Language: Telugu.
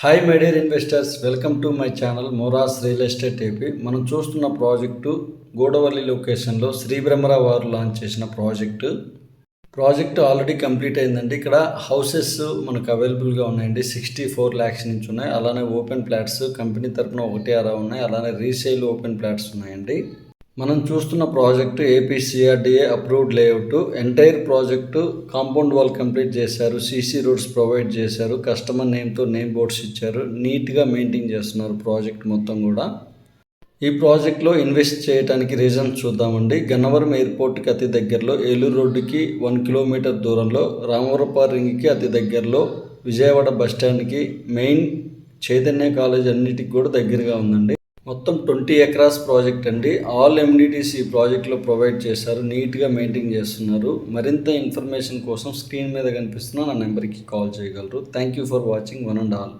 Hi my dear investors welcome to my channel మోరాస్ real estate AP మనం చూస్తున్న ప్రాజెక్టు గోడవల్లి లొకేషన్లో శ్రీబ్రహ్మరా వారు లాంచ్ చేసిన ప్రాజెక్టు. ప్రాజెక్ట్ ఆల్రెడీ కంప్లీట్ అయిందండి. ఇక్కడ హౌసెస్ మనకు అవైలబుల్గా ఉన్నాయండి. సిక్స్టీ ఫోర్ ల్యాక్స్ నుంచి ఉన్నాయి. అలానే ఓపెన్ ప్లాట్స్ కంపెనీ తరపున ఒకటి అరా ఉన్నాయి. అలానే రీసేల్ ఓపెన్ ప్లాట్స్ ఉన్నాయండి. మనం చూస్తున్న project APCRDA approved layout entire project compound wall complete చేశారు సీసీ రోడ్స్ ప్రొవైడ్ చేశారు కస్టమర్ నేమ్తో నేమ్ బోర్డ్స్ ఇచ్చారు నీట్గా మెయింటైన్ చేస్తున్నారు ప్రాజెక్ట్ మొత్తం కూడా. ఈ ప్రాజెక్ట్లో ఇన్వెస్ట్ చేయడానికి రీజన్ చూద్దామండి. గన్నవరం ఎయిర్పోర్ట్కి అతి దగ్గరలో ఏలూరు రోడ్డుకి వన్ కిలోమీటర్ దూరంలో రామవరప రింగ్కి అతి దగ్గరలో విజయవాడ బస్ స్టాండ్కి మెయిన్ చైతన్య కాలేజ్ అన్నిటికి కూడా దగ్గరగా ఉందండి. మొత్తం ట్వంటీ ఎకరాస్ ప్రాజెక్ట్ అండి. ఆల్ ఎమ్యూనిటీస్ ఈ ప్రాజెక్ట్లో ప్రొవైడ్ చేశారు. నీట్గా మెయింటైన్ చేస్తున్నారు. మరింత ఇన్ఫర్మేషన్ కోసం స్క్రీన్ మీద కనిపిస్తున్న నా నెంబర్కి కాల్ చేయగలరు. Thank you for watching one and all